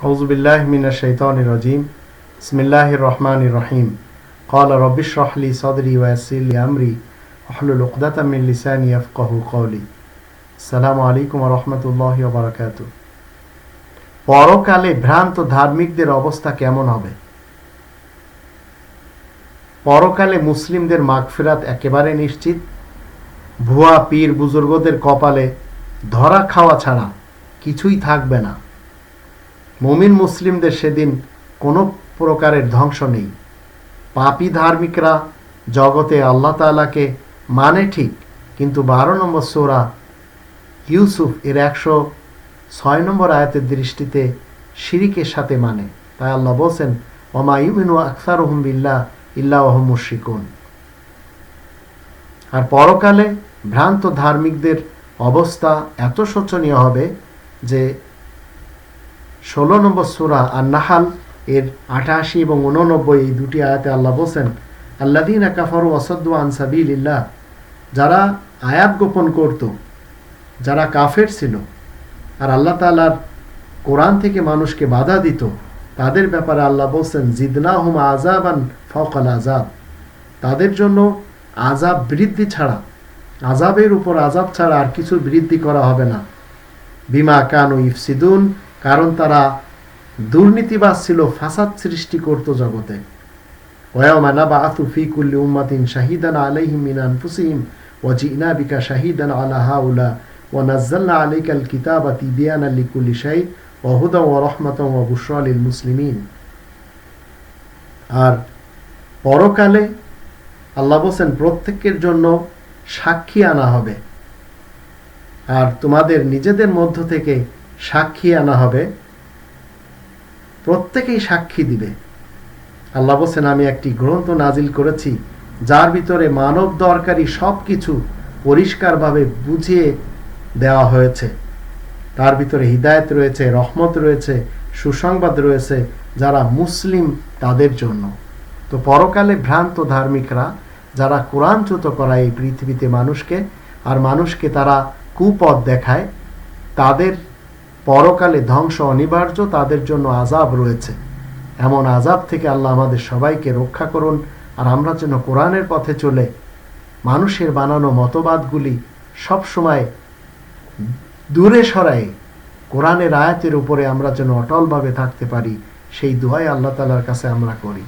أعوذ بالله من الشيطان الرجيم بسم الله الرحمن الرحيم قال رب اشرح لي صدري ويسر لي أمري واحلل عقدة من لساني يفقه قولي السلام عليكم ورحمة الله وبركاته পরকালে ভ্রান্ত ধার্মিকদের অবস্থা কেমন হবে পরকালে মুসলিমদের মাগফিরাত একেবারে নিশ্চিত ভুয়া পীর বুজুর্গদের কপালে ধরা খাওয়া ছাড়া কিছুই থাকবে না মুমিন মুসলিমদের সেদিন কোনো প্রকারের ধ্বংস নেই। পাপি ধার্মিকরা জগতে আল্লাহ তাআলাকে মানে ঠিক, কিন্তু বারো নম্বর সোরা ইউসুফ এর একশো ছয় নম্বর আয়াতের দৃষ্টিতে শিরিকের সাথে মানে। তাই আল্লাহ বলছেন, ওমা ইউমিনু আকসার বিল্লাহ ইল্লাহ মুশিকুন আর পরকালে ভ্রান্ত ধার্মিকদের অবস্থা এত শোচনীয় হবে যে ষোলো নম্বর সুরা আর নাহাল এর আঠাশি এবং উননব্বই এই দুটি আয়াতে আল্লাহ বলছেন আল্লাদিন কাফারু অসদ্দু আনসাবিল্লাহ যারা আয়াত গোপন করত, যারা কাফের ছিল, আর আল্লাহ তালার কোরআন থেকে মানুষকে বাধা দিত, তাদের ব্যাপারে আল্লাহ বলছেন জিদনা হুম আজাব আজাবান ফকাল আজাব তাদের জন্য আজাব বৃদ্ধি ছাড়া আজাবের উপর আজাব ছাড়া আর কিছু বৃদ্ধি করা হবে না। বিমা কানু ইফসিদুন কারণ তারা দুর্নীতিবাজ ছিল, ফাসাদ সৃষ্টি করত জগতে। ওয়ামা নাবাআতু ফি কুল্লি উম্মাতিন শাহিদান আলাইহিম মিন আনফুসিহিম ওয়া জিনা বিকা শাহিদান আলা আর পরকালে আল্লাহ বলছেন, প্রত্যেকের জন্য সাক্ষী আনা হবে। আর তোমাদের নিজেদের মধ্য থেকে সাক্ষী আনা হবে। প্রত্যেকেই সাক্ষী দিবে। আল্লাহ বলছেন, আমি একটি গ্রন্থ নাজিল করেছি, যার ভিতরে মানব দরকারি সব কিছু পরিষ্কারভাবে বুঝিয়ে দেওয়া হয়েছে। তার ভিতরে হিদায়ত রয়েছে, রহমত রয়েছে, সুসংবাদ রয়েছে, যারা মুসলিম তাদের জন্য। তো পরকালে ভ্রান্ত ধার্মিকরা, যারা কোরআনচ্যুত করায় এই পৃথিবীতে মানুষকে, আর মানুষকে তারা কুপথ দেখায়, তাদের পরকালে ধ্বংস অনিবার্য তাদের জন্য আজাব রয়েছে। এমন আজাব থেকে আল্লাহ আমাদের সবাইকে রক্ষা করুন আর আমরা যেন কোরআনের পথে চলে। মানুষের বানানো মতবাদগুলি সবসময় দূরে সরাই কোরআনের আয়াতের উপরে আমরা যেন অটলভাবে থাকতে পারি, সেই দোয়াই আল্লাহ তালার কাছে আমরা করি।